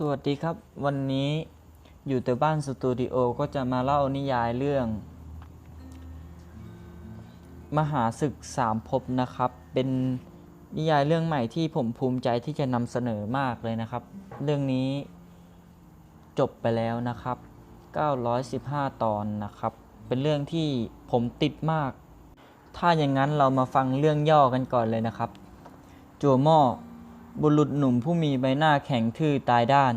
สวัสดีครับ วันนี้อยู่แต่บ้านสตูดิโอก็จะมาเล่านิยายเรื่อง มหาศึกสามภพนะครับ เป็นนิยายเรื่องใหม่ที่ผมภูมิใจที่จะนำเสนอมากเลยนะครับ เรื่องนี้จบไปแล้วนะครับ 915 ตอนนะครับ เป็นเรื่องที่ผมติดมาก ถ้าอย่างนั้นเรามาฟังเรื่องย่อกันก่อนเลยนะครับ จัวหม้อ บุรุษหนุ่มผู้มีใบหน้าแข็งทื่อตายด้าน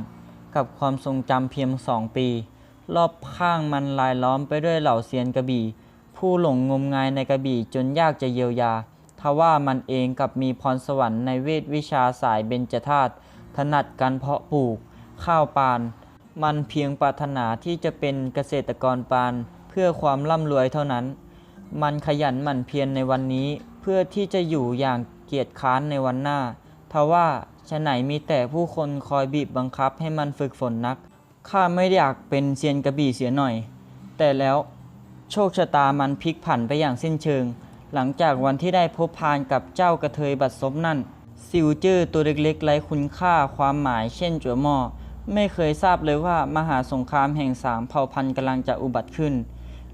กับความทรงจำเพียงสองปี รอบข้างมันลายล้อมไปด้วยเหล่าเซียนกระบี่ ผู้หลงงมงายในกระบี่จนยากจะเยียวยาทว่ามันเองกับมีพรสวรรค์ในเวทวิชาสายเบญจธาตุถนัดการเพาะปลูก ข้าวปาน มันเพียงปรารถนาที่จะเป็นเกษตรกรปาน เพื่อความร่ำรวยเท่านั้น มันขยันหมั่นเพียรในวันนี้ เพื่อที่จะอยู่อย่างเกียจคร้านในวันหน้า ทว่าฉะไหนมีแต่ผู้คนคอยบีบบังคับให้มันฝึกฝนนัก ข้าไม่อยากเป็นเซียนกระบี่เสียหน่อย แต่แล้วโชคชะตามันพลิกผันไปอย่างสิ้นเชิง หลังจากวันที่ได้พบพานกับเจ้ากระเทยบัดซบนั่น ซิวเจอร์ตัวเล็กๆไร้คุณค่าความหมายเช่นจั่วหม้อไม่เคยทราบเลยว่ามหาสงครามแห่งสามเผ่าพันธุ์กำลังจะอุบัติขึ้น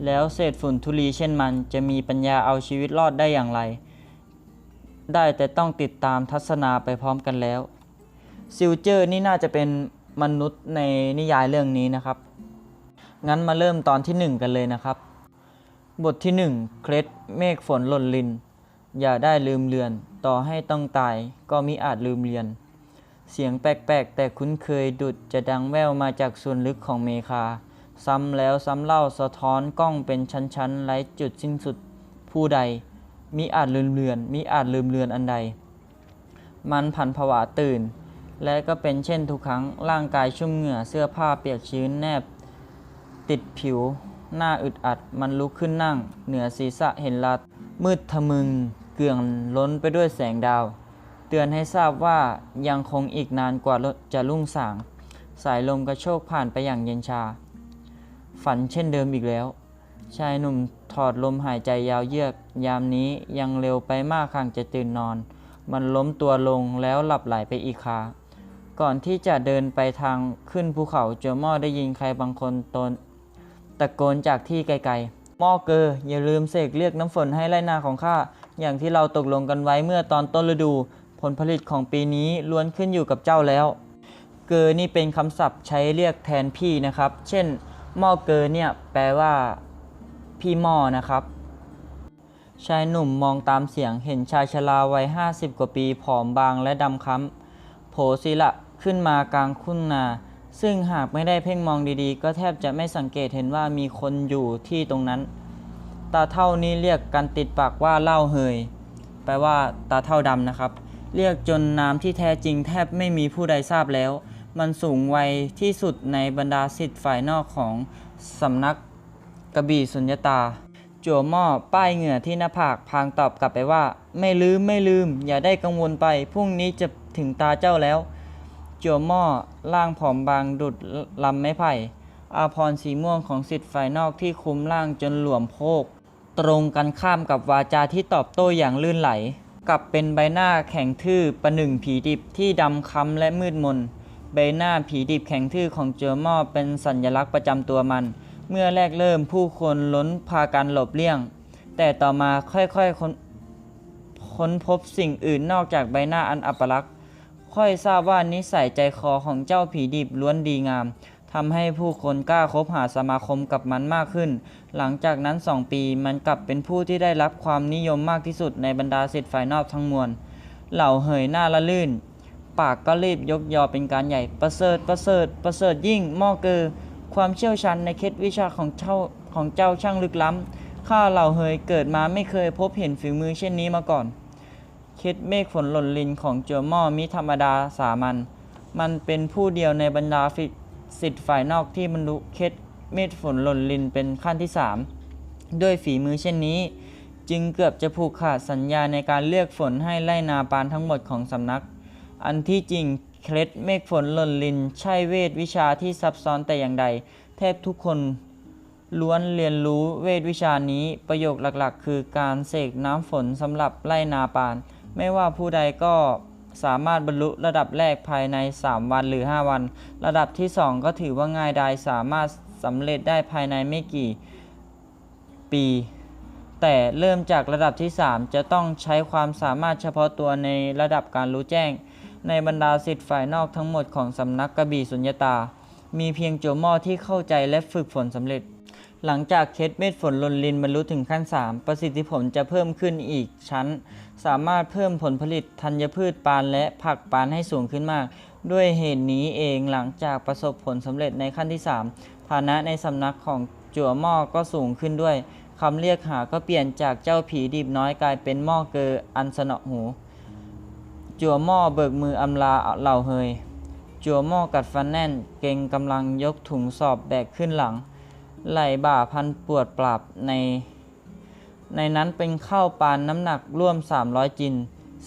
แล้วเศษฝุ่นทุลีเช่นมันจะมีปัญญาเอาชีวิตรอดได้อย่างไร ได้แต่ต้องติดตามทัศนาไปพร้อมกันแล้วซิลเจอร์นี่น่าจะเป็นมนุษย์ในนิยายเรื่องนี้นะครับ งั้นมาเริ่มตอนที่ 1 กันเลยนะครับ บทที่ 1 เคล็ดเมฆฝนหล่นลิน อย่าได้ลืมเลือน ต่อให้ต้องตายก็มิอาจลืมเรียนเสียงแปลกๆ แต่คุ้นเคยดุดจะดังแว่วมาจากส่วนลึกของเมคา ซ้ำแล้วซ้ำเล่าสะท้อนกล้องเป็นชั้นๆไร้จุดสิ้นสุดผู้ใด มิอาจลืมเลือนมิอาจลืมเลือนอันใด มันผันผวาตื่น และก็เป็นเช่นทุกครั้งร่างกายชุ่มเหงื่อเสื้อผ้าเปียกชื้นแนบ ติดผิว หน้าอึดอัด มันลุกขึ้นนั่ง เหนือศีรษะเห็นลัดมืดทะมึง เกลื่อนล้นไปด้วยแสงดาว เตือนให้ทราบว่ายังคงอีกนานกว่าจะรุ่งสาง สายลมกระโชกผ่านไปอย่างเย็นชา ฝันเช่นเดิมอีกแล้ว ชายหนุ่มถอดลมหายใจยาวเยือก ยามนี้ยังเร็วไปมากข้างจะตื่นนอน มันล้มตัวลงแล้วหลับไหลไปอีกคาก่อนที่จะเดินไปทางขึ้นภูเขาเจอหม้อได้ยินใครบางคนตนตะโกนจากที่ไกลๆหม้อเกออย่าลืมเสกเรียกน้ำฝนให้ไรนาของข้าอย่างที่เราตกลงกันไว้เมื่อตอนต้นฤดู ผลผลิตของปีนี้ล้วนขึ้นอยู่กับเจ้าแล้ว เกอนี่เป็นคำศัพท์ใช้เรียกแทนพี่นะครับ เช่นหม้อเกอเนี่ยแปลว่า พี่หมอนะครับ ชายหนุ่มมองตามเสียงเห็นชายชราวัยห้าสิบกว่าปีผอมบางและดำค้ำโผศิละขึ้นมากลางคุ้นนา ซึ่งหากไม่ได้เพ่งมองดีๆ ก็แทบจะไม่สังเกตเห็นว่ามีคนอยู่ที่ตรงนั้น ตาเท่านี้เรียกกันติดปากว่าเล่าเฮย แปลว่าตาเท่าดำนะครับ เรียกจนนามที่แท้จริงแทบไม่มีผู้ใดทราบแล้ว มันสูงวัยที่สุดในบรรดาสิทธิ์ฝ่ายนอกของสำนัก กระบี่สุญญตา จั่วหม้อป้ายเหงื่อที่หน้าผากพางตอบกลับไปว่า ไม่ลืมไม่ลืม อย่าได้กังวลไปพรุ่งนี้จะถึงตาเจ้าแล้ว จั่วหม้อร่างผอมบางดุดลำไม้ไผ่ อาพรสีม่วงของสิทธิ์ฝ่ายนอกที่คุมร่างจนหลวมโพก ตรงกันข้ามกับวาจาที่ตอบโต้อย่างลื่นไหลกลับเป็นใบหน้าแข็งทื่อประหนึ่งผีดิบที่ดำค้ำและมืดมน ใบหน้าผีดิบแข็งทื่อของเจอหม้อเป็นสัญลักษณ์ประจำตัวมัน เมื่อแรกเริ่มผู้คนล้นพากันหลบเลี่ยง แต่ต่อมาค่อยๆค้นค้นพบสิ่งอื่นนอกจากใบหน้าอันอัปลักษณ์ ค่อยทราบว่านิสัยใจคอของเจ้าผีดิบล้วนดีงามทำให้ผู้คนกล้าคบหาสมาคมกับมันมากขึ้น หลังจากนั้นสองปีมันกลับเป็นผู้ที่ได้รับความนิยมมากที่สุดในบรรดาสิทธิ์ฝ่ายนอกทั้งมวล เหล่าเหยหน้าละลื่น ปากก็รีบยกยอเป็นการใหญ่ ประเสริฐประเสริฐประเสริฐยิ่งมอเกอ ความเชี่ยวชาญในเคล็ดวิชาของเจ้าของเจ้าช่างลึกล้ำ ข้าเหล่าเฮยเกิดมาไม่เคยพบเห็นฝีมือเช่นนี้มาก่อน เคล็ดเมฆฝนหล่นลินของเจอหม้อมิธรรมดาสามัญ มันเป็นผู้เดียวในบรรดาสิทธิ์ฝ่ายนอกที่บรรลุเคล็ดเมฆฝนหล่นลินเป็นขั้นที่สามด้วยฝีมือเช่นนี้ จึงเกือบจะผูกขาดสัญญาในการเลือกฝนให้ไล่นาปานทั้งหมดของสำนัก อันที่จริง เคล็ดเมฆฝนหล่นลิน ใช่เวทวิชาที่ซับซ้อนแต่อย่างใด แทบทุกคนล้วนเรียนรู้เวทวิชานี้ประโยคหลักๆ คือการเสกน้ำฝนสำหรับไล่นาปาน ไม่ว่าผู้ใดก็สามารถบรรลุระดับแรกภายใน 3 วันหรือ 5 วัน ระดับที่ 2 ก็ถือว่าง่ายดายสามารถสำเร็จได้ภายในไม่กี่ปี แต่เริ่มจากระดับที่ 3 จะต้องใช้ความสามารถเฉพาะตัวในระดับการรู้แจ้ง ในบรรดาสิทธิ์ฝ่ายนอกทั้งหมดของสำนักกระบี่สุญญตา มีเพียงโจวหม่อที่เข้าใจและฝึกฝนสำเร็จ หลังจากเคสเม็ดฝนลนลินบรรลุถึงขั้น 3 ประสิทธิผลจะเพิ่มขึ้นอีกชั้น สามารถเพิ่มผลผลิตธัญพืชปานและผักปานให้สูงขึ้นมาก ด้วยเหตุนี้เองหลังจากประสบผลสำเร็จในขั้นที่ 3 ฐานะในสำนักของจั่วหม้อก็สูงขึ้นด้วยคำเรียกหาก็เปลี่ยนจากเจ้าผีดิบน้อยกลายเป็นหม้อเกออันสนอหู จั่วหม้อเบิกมืออำลาเหล่าเฮย จั่วหม้อกัดฟันแน่น เก่งกำลังยกถุงสอบแบกขึ้นหลัง ไหลบ่าพันปวดปรับใน ในนั้นเป็นข้าวปานน้ำหนักร่วม 300 จิน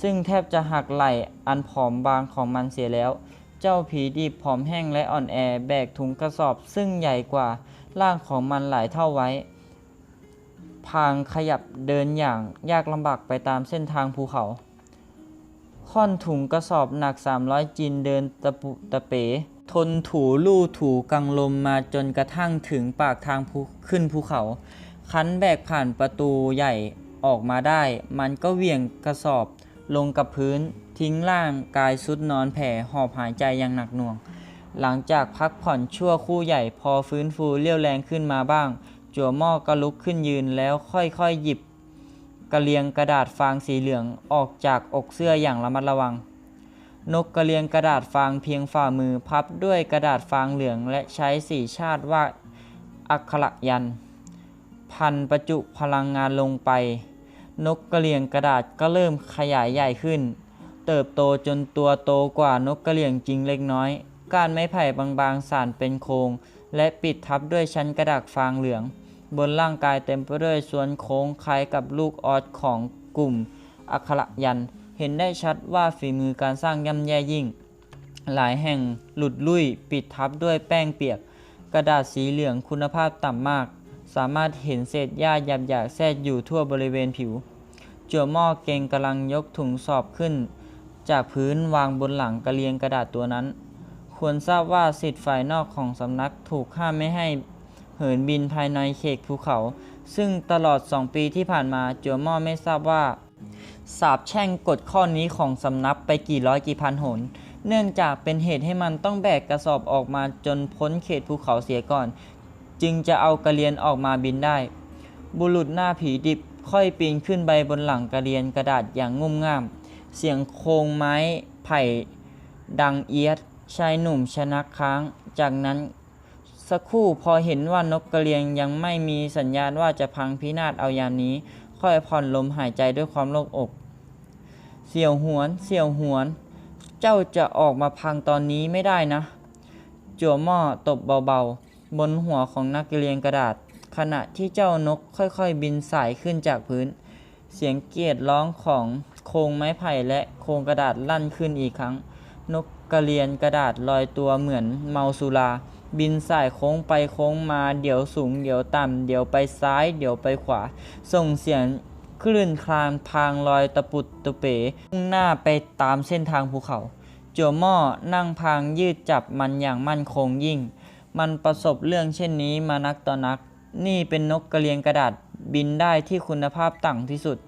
ซึ่งแทบจะหักไหลอันผอมบางของมันเสียแล้ว เจ้าผีดิบผอมแห้งและอ่อนแอแบกถุงกระสอบซึ่งใหญ่กว่าร่างของมันหลายเท่าไว้พางขยับเดินอย่างยากลำบากไปตามเส้นทางภูเขา ค่อนถุงกระสอบหนัก 300 จินเดินตะปุตะเป๋ ทนถูลู่ถูกังลมมาจนกระทั่งถึงปากทางภูขึ้นภูเขา คันแบกผ่านประตูใหญ่ออกมาได้ มันก็เหวี่ยงกระสอบลงกับพื้น ทิ้งร่างกายสุดนอนแผ่หอบหายใจอย่างหนักหน่วง หลังจากพักผ่อนชั่วคู่ใหญ่พอฟื้นฟูเรี่ยวแรงขึ้นมาบ้าง จั่วหม้อก็ลุกขึ้นยืนแล้วค่อยๆหยิบ กระเลียงกระดาษฟางสีเหลืองออกจากอกเสื้ออย่างระมัดระวัง นกกระเลียงกระดาษฟางเพียงฝ่ามือพับด้วยกระดาษฟางเหลือง และใช้สีชาติวาดอักขระยัน พันประจุพลังงานลงไป นกกระเลียงกระดาษก็เริ่มขยายใหญ่ขึ้น เติบโตจนตัวโตกว่านกกระเลียงจริงเล็กน้อย ก้านไม้ไผ่บางๆสานเป็นโครงและปิดทับด้วยชั้นกระดาษฟางเหลือง บนร่างกายเต็มไปด้วยส่วนโค้งคล้ายกับลูกออสของกลุ่มอักขระยัน เห็นได้ชัดว่าฝีมือการสร้างย่ำแย่ยิ่ง หลายแห่งหลุดลุ่ยปิดทับด้วยแป้งเปียก กระดาษสีเหลืองคุณภาพต่ำมาก สามารถเห็นเศษหญ้าหยาบๆแทรกอยู่ทั่วบริเวณผิว จั่วหม้อเก่งกำลังยกถุงสอบขึ้น จากพื้นวางบนหลังกระเลียงกระดาษตัวนั้น ควรทราบว่าสิทธิ์ฝ่ายนอกของสำนักถูกห้ามไม่ให้ เหินบินภายในเขตภูเขา ซึ่งตลอด 2 ปีที่ผ่านมาจัวหม้อไม่ทราบว่า สาบแช่งกฎข้อนี้ของสำนักไปกี่ร้อยกี่พันหน เนื่องจากเป็นเหตุให้มันต้องแบกกระสอบออกมาจนพ้นเขตภูเขาเสียก่อน จึงจะเอากระเรียนออกมาบินได้ บุรุษหน้าผีดิบค่อยปีนขึ้นไปบนหลังกระเรียนกระดาษอย่างงุ่มง่าม เสียงโครงไม้ไผ่ดังเอียดชายหนุ่มชนะค้าง จากนั้น สักครู่พอเห็นว่านกกระเรียงยังไม่มีสัญญาณว่าจะพังพินาศเอายามนี้ ค่อยผ่อนลมหายใจด้วยความโล่งอก เสี่ยวหวน เสี่ยวหวน เจ้าจะออกมาพังตอนนี้ไม่ได้นะ จั่วหม้อตบเบาๆ บนหัวของนักเรียนกระดาษ ขณะที่เจ้านกค่อยๆ บินสายขึ้นจากพื้น เสียงเกียดร้องของโครงไม้ไผ่และโครงกระดาษลั่นขึ้นอีกครั้ง นกกระเรียนกระดาษลอยตัวเหมือนเมาสุรา บินสายโค้งไปโค้งมา เดี๋ยวสูง เดี๋ยวต่ำ เดี๋ยวไปซ้าย เดี๋ยวไปขวา ส่งเสียงคลื่นคลานพางลอยตะปุดตะเป๋มุ่งหน้าไปตามเส้นทางภูเขา จัวหม้อนั่งพางยืดจับมันอย่างมั่นคงยิ่ง มันประสบเรื่องเช่นนี้มานักต่อนัก นี่เป็นนกกระเรียงกระดาษบินได้ที่คุณภาพต่ำที่สุด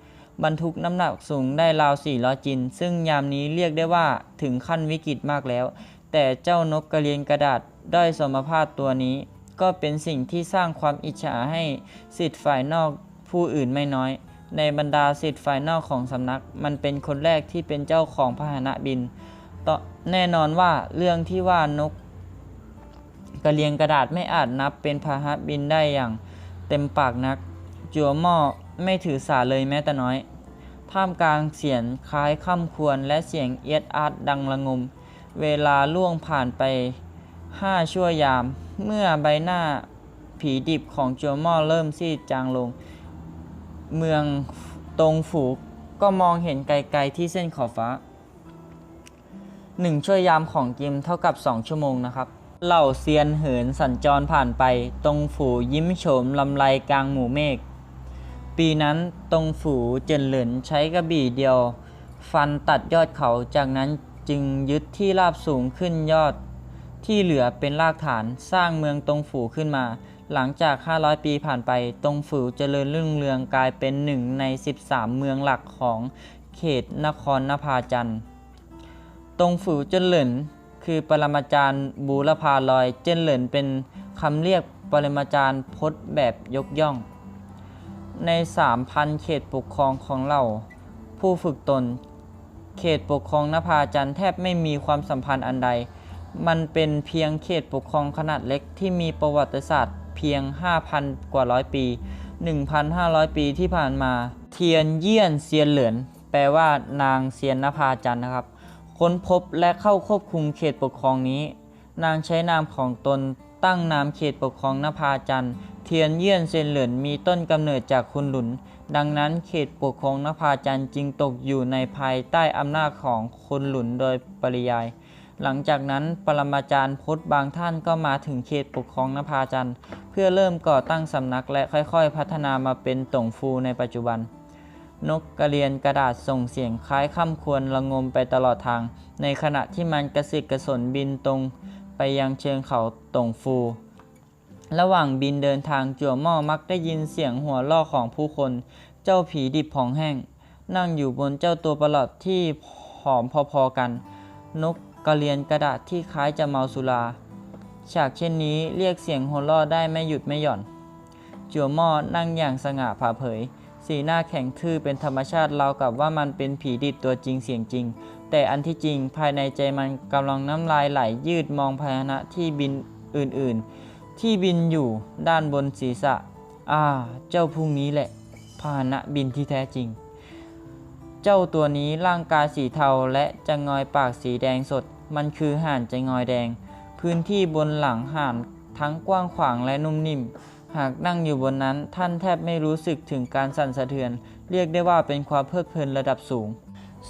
บรรทุกน้ำหนักสูงได้ราว400จิน ซึ่งยามนี้เรียกได้ว่าถึงขั้นวิกฤตมากแล้ว แต่เจ้านกกระเรียนกระดาษ ด้อยสมภาพตัวนี้ ก็เป็นสิ่งที่สร้างความอิจฉาให้สิทธิ์ฝ่ายนอกผู้อื่นไม่น้อย ในบรรดาสิทธิ์ฝ่ายนอกของสำนัก มันเป็นคนแรกที่เป็นเจ้าของพาหนะบินต่อแน่นอนว่าเรื่องที่ว่านกกระเรียงกระดาษไม่อาจนับเป็นพาหะบินได้อย่างเต็มปากนัก จัวหม้อไม่ถือสาเลยแม้แต่น้อย ท่ามกลางเสียงคล้ายค่ำควรและเสียงเอียดอาร์ตดังระงม เวลาล่วงผ่านไป ห้าชั่วยาม เมื่อใบหน้าผีดิบของจัวม้อเริ่มซีดจางลง เมืองตรงฝูก็มองเห็นไกลๆที่เส้นขอบฟ้าหนึ่งชั่วยามของกิมเท่ากับ 2 ชั่วโมงนะครับ เหล่าเซียนเหินสัญจรผ่านไป ตรงฝูยิ้มโฉมลำไรกลางหมู่เมฆ ปีนั้นตรงฝูเจินเหลินใช้กระบี่เดียว ฟันตัดยอดเขาจากนั้นจึงยึดที่ราบสูงขึ้นยอด ที่เหลือเป็นรากฐานสร้างเมืองตงฝูขึ้นมา หลังจาก 500 ปีผ่านไปตงฝูเจริญรุ่งเรืองกลายเป็นหนึ่งใน 13 เมืองหลักของเขตนครนภาจันทร์ตงฝูเจิ้นเหลินคือปรมาจารย์บูรพาลอยเจิ้นเหลินเป็นคำเรียกปรมาจารย์พจน์แบบยกย่อง ใน 3,000 เขตปกครองของเรา ผู้ฝึกตน เขตปกครองนภาจันทร์แทบไม่มีความสัมพันธ์อันใด มันเป็นเพียงเขตปกครองขนาดเล็กที่มีประวัติศาสตร์เพียง 5,000 กว่าร้อยปี 1,500 ปีที่ผ่านมา เทียนเยี่ยนเซียนเหลินแปลว่านางเซียนนภาจันทร์นะครับ ค้นพบและเข้าควบคุมเขตปกครองนี้ นางใช้นามของตนตั้งนามเขตปกครองนภาจันทร์เทียนเยี่ยนเซียนเหลินมีต้นกำเนิดจากคุณหลุน ดังนั้นเขตปกครองนภาจันทร์จึงตกอยู่ในภายใต้อำนาจของคุณหลุนโดยปริยาย หลังจากนั้นปรมาจารย์พจน์บางท่านก็มาถึงเขตปกครองนภาจันทร์เพื่อเริ่มก่อตั้งสำนักและค่อยๆ พัฒนามาเป็นตงฟูในปัจจุบัน นกกระเรียนกระดาษส่งเสียงคล้ายค่ำควรละงมไปตลอดทาง ในขณะที่มันกระสิกกระสนบินตรงไปยังเชิงเขาตงฟู ระหว่างบินเดินทางจั่วหม้อมักได้ยินเสียงหัวเราะของผู้คน เจ้าผีดิบผองแห้ง นั่งอยู่บนเจ้าตัวประหลอดที่ผอมพอๆกัน นก กระเรียนกระดาษที่คล้ายจะเมาสุรา ฉากเช่นนี้เรียกเสียงหัวเราะได้ไม่หยุดไม่หย่อน จัวหม้อนั่งอย่างสง่าผ่าเผย สีหน้าแข็งทื่อเป็นธรรมชาติราวกับว่ามันเป็นผีดิบตัวจริงเสียงจริง แต่อันที่จริงภายในใจมันกำลังน้ำลายไหลยืดมองพาหนะที่บินอื่นๆ ที่บินอยู่ด้านบนศีรษะ อ่า เจ้าพรุ่งนี้แหละพาหนะบินที่แท้จริง เจ้าตัวนี้ร่างกายสีเทาและจะงอยปากสีแดงสด มันคือห่านจะงอยแดง พื้นที่บนหลังห่านทั้งกว้างขวางและนุ่มนิ่ม หากนั่งอยู่บนนั้นท่านแทบไม่รู้สึกถึงการสั่นสะเทือน เรียกได้ว่าเป็นความเพลิดเพลินระดับสูง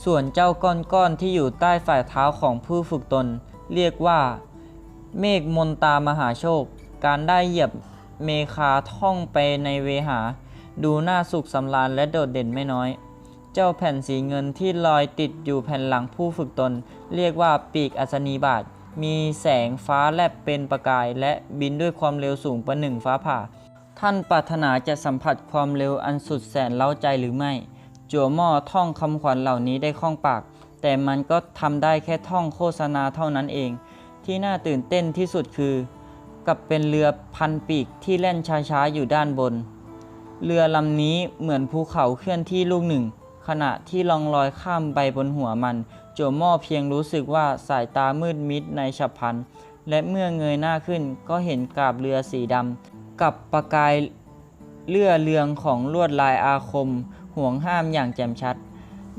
ส่วนเจ้าก้อนๆที่อยู่ใต้ฝ่าเท้าของผู้ฝึกตน เรียกว่า เมฆมนตามหาโชค การได้เหยียบเมคาท่องไปในเวหา ดูน่าสุขสำราญและโดดเด่นไม่น้อย เจ้าแผ่นสีเงินที่ลอยติดอยู่แผ่นหลังผู้ฝึกตน เรียกว่าปีกอัศนีบาท มีแสงฟ้าแลบเป็นประกาย และบินด้วยความเร็วสูงประหนึ่งฟ้าผ่า ท่านปรารถนาจะสัมผัสความเร็วอันสุดแสนเล้าใจหรือไม่ จั่วหม้อท่องคำขวัญเหล่านี้ได้คล่องปาก แต่มันก็ทำได้แค่ท่องโฆษณาเท่านั้นเอง ที่น่าตื่นเต้นที่สุดคือ กับเป็นเรือพันปีกที่แล่นช้าๆอยู่ด้านบน เรือลำนี้เหมือนภูเขาเคลื่อนที่ลูกหนึ่ง ขณะที่ลองลอยข้ามไปบนหัวมัน โจวหม้อเพียงรู้สึกว่าสายตามืดมิดในฉับพลัน และเมื่อเงยหน้าขึ้นก็เห็นกาบเรือสีดำกับประกายเลื่อเรืองของลวดลายอาคม ห่วงห้ามอย่างแจ่มชัด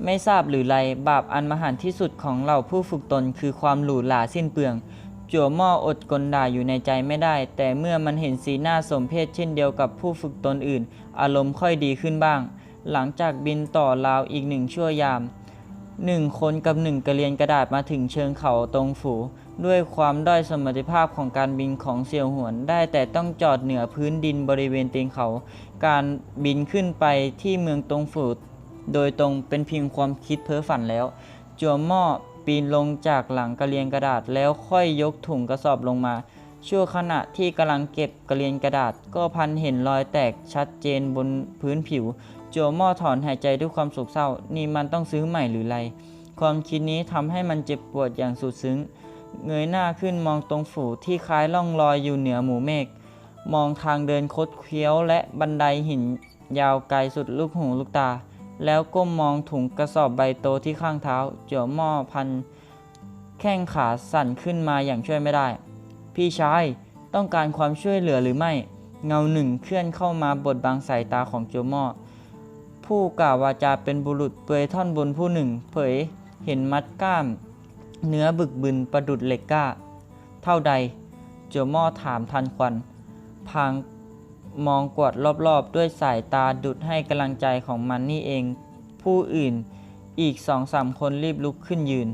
ไม่ทราบหรือไรบาปอันมหันต์ที่สุดของเหล่าผู้ฝึกตนคือความหรูหราสิ้นเปลืองจั่วหม้ออดกลด่าอยู่ในใจไม่ได้ แต่เมื่อมันเห็นสีหน้าสมเพศเช่นเดียวกับผู้ฝึกตนอื่น อารมณ์ค่อยดีขึ้นบ้าง หลังจากบินต่อราวอีกหนึ่งชั่วยามหนึ่งคนกับหนึ่งกระเรียนกระดาษมาถึงเชิงเขาตรงฝู ด้วยความด้อยสมรรถภาพของการบินของเสี่ยวหวนได้แต่ต้องจอดเหนือพื้นดินบริเวณตีนเขา การบินขึ้นไปที่เมืองตรงฝูโดยตรงเป็นเพียงความคิดเพ้อฝันแล้ว จัวหม้อปีนลงจากหลังกระเรียนกระดาษแล้วค่อยยกถุงกระสอบลงมา ชั่วขณะที่กำลังเก็บกระเรียนกระดาษ ก็พันเห็นรอยแตกชัดเจนบนพื้นผิว จวหม้อถอนหายใจด้วยความโศกเศร้า นี่มันต้องซื้อใหม่หรือไร ความคิดนี้ทำให้มันเจ็บปวดอย่างสุดซึ้ง เงยหน้าขึ้นมองตรงฝูที่คล้ายล่องลอยอยู่เหนือหมู่เมฆ มองทางเดินคดเคี้ยวและบันไดหินยาวไกลสุดลูกหูลูกตา แล้วก้มมองถุงกระสอบใบโตที่ข้างเท้า เจียวหม้อพัน แข้งขาสั่นขึ้นมาอย่างช่วยไม่ได้ พี่ชายต้องการความช่วยเหลือหรือไม่ เงาหนึ่งเคลื่อนเข้ามาบดบังสายตาของเจียวหม้อ ผู้กล่าววาจาเป็นบุรุษเปยท่อนบนผู้หนึ่ง เผยเห็นมัดกล้าม เนื้อบึกบึนประดุดเหล็กก้า เท่าใดเจียวหม้อถามทันควัน พางมองกวดรอบๆ ด้วยสายตาดุดให้กำลังใจของมันนี่เอง ผู้อื่นอีกสองสามคนรีบลุกขึ้นยืน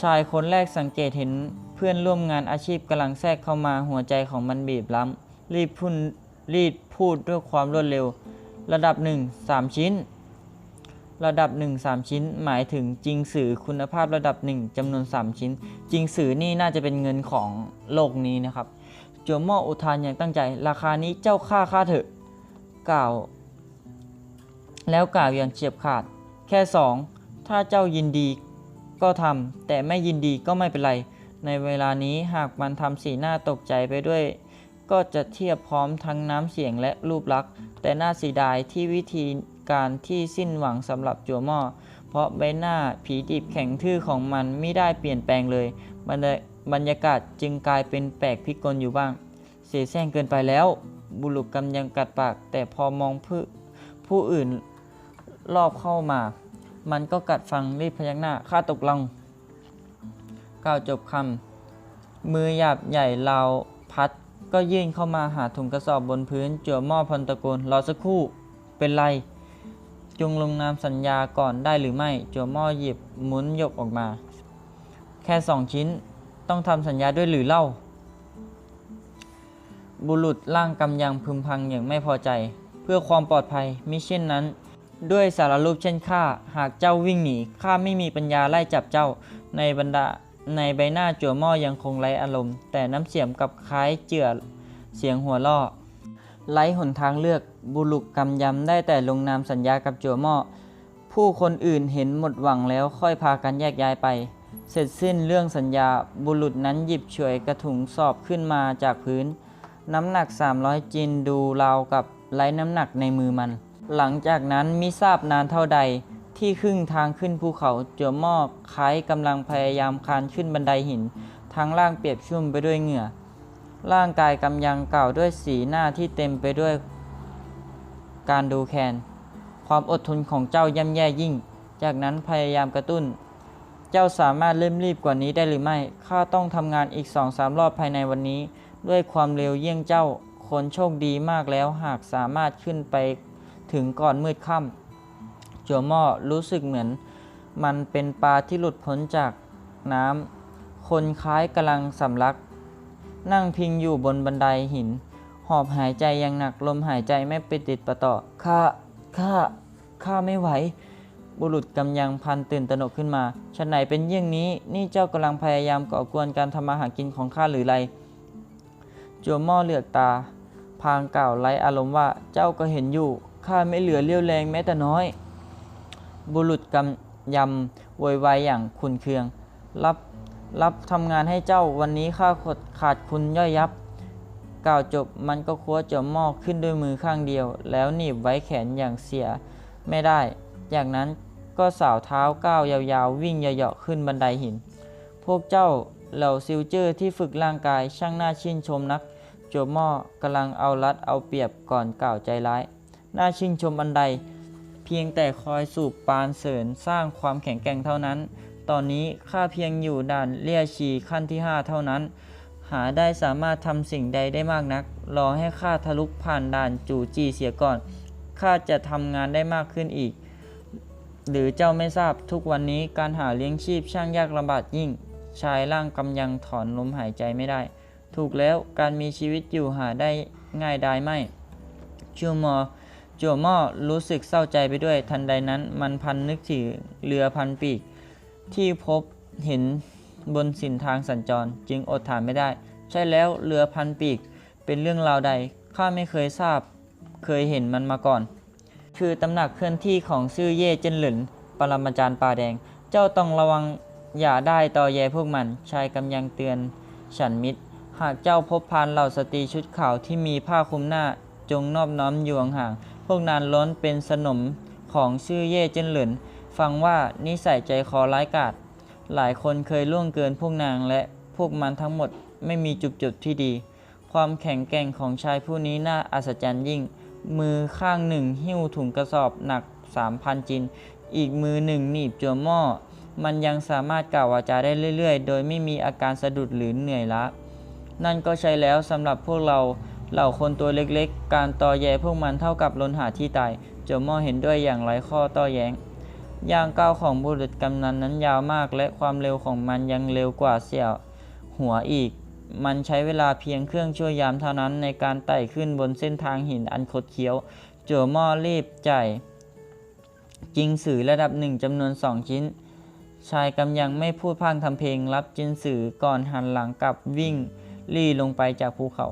ชายคนแรกสังเกตเห็นเพื่อนร่วมงานอาชีพกำลังแทรกเข้ามาหัวใจของมันบีบล้ำรีบพูดรีบพูดด้วยความรวดเร็ว ระดับหนึ่งสามชิ้น ระดับ 1 3 ชิ้น หมายถึงจริงสื่อคุณภาพระดับ 1จำนวน 3 ชิ้น จริงสื่อนี่น่าจะเป็นเงินของโลกนี้นะครับจัวมออุทานอย่างตั้งใจ ราคานี้เจ้าค่าค่าเถอะ กล่าว แล้วกล่าวอย่างเฉียบขาด แค่สองถ้าเจ้ายินดีก็ทำแต่ไม่ยินดีก็ไม่เป็นไร ในเวลานี้หากมันทำสีหน้าตกใจไปด้วย ก็จะเทียบพร้อมทั้งน้ำเสียงและรูปลักษณ์ แต่น่าเสียดายที่วิธีการที่สิ้นหวังสำหรับจัวหม้อ เพราะใบหน้าผีดิบแข็งทื่อของมันไม่ได้เปลี่ยนแปลงเลย บรรยบรรยากาศจึงกลายเป็นแปลกพิกลอยู่บ้าง เสียแซงเกินไปแล้ว บุรุษกำยังกัดปาก แต่พอมองผู้ผู้อื่นรอบเข้ามา มันก็กัดฟังรีบพยักหน้าข้าตกลงกล่าวจบคำมือหยาบใหญ่เราพัด ก็ยื่นเข้ามาหาถุงกระสอบบนพื้นจั่วหม้อพันตะโกนรอสักครู่ เป็นไร จงลงนามสัญญาก่อนได้หรือไม่ จั่วหม้อหยิบหมุนยกออกมา แค่สองชิ้นต้องทำสัญญาด้วยหรือเล่า บุรุษร่างกำยังพึมพังอย่างไม่พอใจ เพื่อความปลอดภัยมิเช่นนั้น ด้วยสารรูปเช่นข้าหากเจ้าวิ่งหนีข้าไม่มีปัญญาไล่จับเจ้าในบรรดา ในใบหน้าจั่วหม้อยังคงไร้อารมณ์ แต่น้ำเสียงกับคล้ายเจือเสียงหัวล่อไร้หนทางเลือกบุรุษกำยำได้แต่ลงนามสัญญากับจั่วหม้อผู้คนอื่นเห็นหมดหวังแล้วค่อยพากันแยกย้ายไป เสร็จสิ้นเรื่องสัญญาบุรุษนั้นหยิบฉวยกระถุงสอบขึ้นมาจากพื้น น้ำหนัก 300 จินดูราวกับไร้น้ำหนักในมือมัน หลังจากนั้นมิทราบนานเท่าใด ที่ครึ่งทางขึ้นภูเขาจัวหม้อคล้ายกำลังพยายามคลานขึ้นบันไดหิน ทั้งร่างเปียกชุ่มไปด้วยเหงื่อ ร่างกายกำยังเก่าด้วยสีหน้าที่เต็มไปด้วยการดูแคลนความอดทนของเจ้าย่ำแย่ยิ่ง จากนั้นพยายามกระตุ้น เจ้าสามารถเริ่มรีบกว่านี้ได้หรือไม่ ข้าต้องทำงานอีกสองสามรอบภายในวันนี้ ด้วยความเร็วเยี่ยงเจ้า คนโชคดีมากแล้วหากสามารถขึ้นไปถึงก่อนมืดค่ำ จัวหม้อรู้สึกเหมือน มันเป็นปลาที่หลุดพ้นจากน้ำคนคล้ายกำลังสำลัก นั่งพิงอยู่บนบันไดหิน หอบหายใจอย่างหนักลมหายใจไม่ไปติดประต่อข้าข้าข้าไม่ไหว บุรุษกำยังพันตื่นตระหนกขึ้นมาฉันไหนเป็นเยี่ยงนี้นี่เจ้ากำลังพยายามก่อกวนการทำมาหากินของข้าหรือไรจัวหม้อเหลือกตา พางกล่าวไร้อารมณ์ว่าเจ้าก็เห็นอยู่ข้าไม่เหลือเลี้ยวแรงแม้แต่น้อย บุรุษกำยำโวยวายอย่างขุนเคือง รับรับทำงานให้เจ้าวันนี้ข้าขดขาดคุณย่อยยับ กล่าวจบมันก็คั้วจัวหม้อขึ้นด้วยมือข้างเดียว แล้วหนีบไว้แขนอย่างเสียไม่ได้ จากนั้นก็สาวเท้าก้าวยาวๆ วิ่งเหยาะๆขึ้นบันไดหิน พวกเจ้าเหล่าซิลเจอร์ที่ฝึกร่างกายช่างน่าชื่นชมนัก โจวหม้อกำลังเอารัดเอาเปรียบก่อนกล่าวใจร้าย น่าชื่นชมอันใด เพียงแต่คอยสูบปานเสริญสร้างความแข็งแกร่งเท่านั้น ตอนนี้ข้าเพียงอยู่ด่านเลี่ยชีขั้นที่ 5 เท่านั้น หาได้สามารถทำสิ่งใดได้มากนัก รอให้ข้าทะลุผ่านด่านจู่จีเสียก่อน ข้าจะทำงานได้มากขึ้นอีก หรือเจ้าไม่ทราบทุกวันนี้การหาเลี้ยงชีพช่างยากลำบากยิ่ง ชายร่างกำยังถอนลมหายใจไม่ได้ ถูกแล้วการมีชีวิตอยู่หาได้ง่ายได้ไม่ชัวมอ จัวหม้อรู้สึกเศร้าใจไปด้วย ทันใดนั้น มันพันนึกถึงเรือพันปีก ที่พบเห็นบนสินทางสัญจร จึงอดถามไม่ได้ ใช่แล้วเรือพันปีก เป็นเรื่องราวใดข้าไม่เคยทราบเคยเห็นมันมาก่อน คือตำหนักเคลื่อนที่ของซื่อเย่เจินหลินปรมาจารย์ป่าแดง เจ้าต้องระวังอย่าได้ต่อแยพวกมัน ชายกำยังเตือนฉันมิตร หากเจ้าพบพานเหล่าสตรีชุดขาวที่มีผ้าคลุมหน้าจงนอบน้อมอยู่ห่าง พวกนั้นล้นเป็นสนมของชื่อเย่เจิ้นหลิน ฟังว่านิสัยใจคอร้ายกาจหลายคนเคยล่วงเกินพวกนางและพวกมันทั้งหมดไม่มีจุดจุดที่ดี ความแข็งแกร่งของชายผู้นี้น่าอัศจรรย์ยิ่ง มือข้างหนึ่งหิ้วถุงกระสอบหนัก 3,000 จิน อีกมือหนึ่งหนีบจัวหม้อ มันยังสามารถกล่าววาจาได้เรื่อย ๆ โดยไม่มีอาการสะดุดหรือเหนื่อยล้านั่นก็ใช่แล้วสำหรับพวกเรา เหล่าคนตัวเล็กๆ การต่อแยพวกมันเท่ากับลนหาที่ตายจัวหม้อเห็นด้วยอย่างไรข้อต่อแย้งย่างก้าวของบุรุษกำนันนั้นยาวมาก และความเร็วของมันยังเร็วกว่าเสี่ยวหัวอีก มันใช้เวลาเพียงเครื่องช่วยยามเท่านั้นในการไต่ขึ้นบนเส้นทางหินอันคดเคี้ยวจั่วหม้อรีบจ่ายจิงสือระดับหนึ่งจำนวนสองชิ้น ชายกำยังไม่พูดพร่างทำเพลงรับจินสือก่อนหันหลังกลับวิ่ง ลี่ลงไปจากภูเขา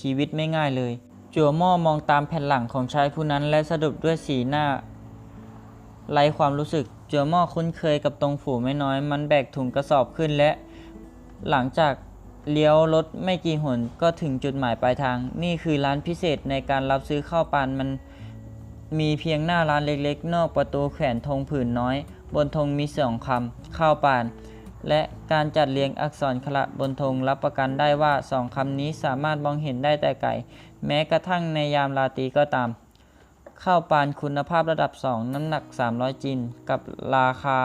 ชีวิตไม่ง่ายเลย จัวหม้อมองตามแผ่นหลังของชายผู้นั้นและสะดุดด้วยสีหน้าไร้ความรู้สึก จัวหม้อคุ้นเคยกับตรงฝูไม่น้อย มันแบกถุงกระสอบขึ้นและ หลังจากเลี้ยวรถไม่กี่หนก็ถึงจุดหมายปลายทาง นี่คือร้านพิเศษในการรับซื้อข้าวปานมันมีเพียงหน้าร้านเล็กๆ นอกประตูแขวนธงผืนน้อย บนธงมีสองคำข้าวปาน และการจัดเรียงอักษรขละบนธงรับประกันได้ว่าสองคำนี้สามารถมองเห็นได้แต่ไกลแม้กระทั่งในยามราตรีก็ตาม ข้าวปานคุณภาพระดับ 2 น้ำหนัก 300 จิน กับราคา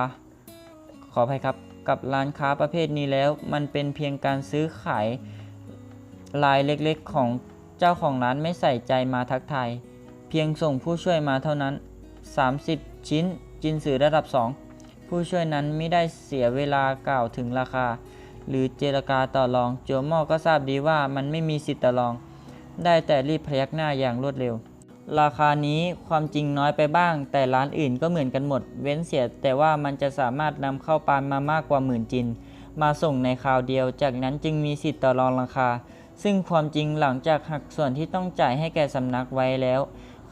ขออภัยครับ กับร้านค้าประเภทนี้แล้ว มันเป็นเพียงการซื้อขายรายเล็กๆของเจ้าของร้านไม่ใส่ใจมาทักทายเพียงส่งผู้ช่วยมาเท่านั้น 30 ชิ้นจินสือระดับ 2 ผู้ช่วยนั้นไม่ได้เสียเวลากล่าวถึงราคา หรือเจรจาต่อรอง โจมอก็ทราบดีว่ามันไม่มีสิทธิ์ต่อรอง ได้แต่รีบพยักหน้าอย่างรวดเร็ว ราคานี้ความจริงน้อยไปบ้าง แต่ร้านอื่นก็เหมือนกันหมด เว้นเสียแต่ว่ามันจะสามารถนำเข้าปานมามากกว่าหมื่นจิน มาส่งในคราวเดียว จากนั้นจึงมีสิทธิ์ต่อรองราคา ซึ่งความจริงหลังจากหักส่วนที่ต้องจ่ายให้แก่สำนักไว้แล้ว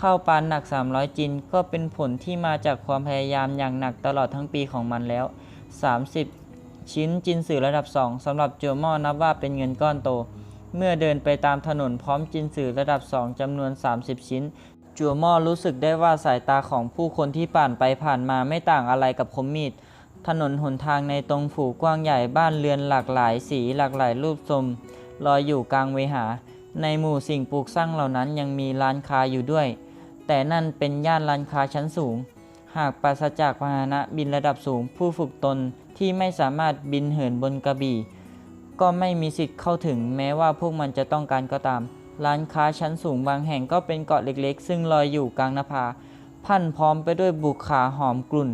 ข้าวปานหนัก 300 จิน ก็เป็นผลที่มาจากความพยายามอย่างหนักตลอดทั้งปีของมันแล้ว 30 ชิ้นจินสื่อระดับ 2สำหรับจัวหม้อนับว่าเป็นเงินก้อนโต เมื่อเดินไปตามถนนพร้อมจินสื่อระดับ 2จำนวน 30 ชิ้นจัวหม้อรู้สึกได้ว่าสายตาของผู้คนที่ผ่านไปผ่านมาไม่ต่างอะไรกับคมมีด ถนนหนทางในตรงฝูกว้างใหญ่บ้านเรือนหลากหลายสีหลากหลายรูปทรงลอยอยู่กลางเวหา ในหมู่สิ่งปลูกสร้างเหล่านั้นยังมีร้านค้าอยู่ด้วย แต่นั่นเป็นย่านร้านค้าชั้นสูง หากปราศจากพาหนะบินระดับสูง ผู้ฝึกตนที่ไม่สามารถบินเหินบนกระบี่ ก็ไม่มีสิทธิ์เข้าถึงแม้ว่าพวกมันจะต้องการก็ตาม ร้านค้าชั้นสูงบางแห่งก็เป็นเกาะเล็กๆ ซึ่งลอยอยู่กลางนภา พันพร้อมไปด้วยบุกขาหอมกลุ่น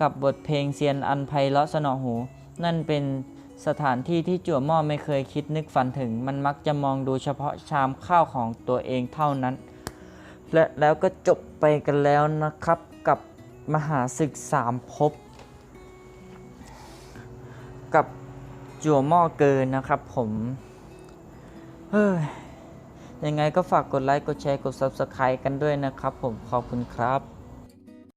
กับบทเพลงเซียนอันไพเราะสนอหู นั่นเป็นสถานที่ที่จั่วหม้อไม่เคยคิดนึกฝันถึง มันมักจะมองดูเฉพาะชามข้าวของตัวเองเท่านั้น และแล้วก็จบไปกันแล้วนะครับกับมหาศึกสามภพกับจั่วหม้อเกินนะครับผมเฮ้ยยังไงก็ฝากกดไลค์ กดแชร์ กด Subscribe กันด้วยนะครับผมขอบคุณครับ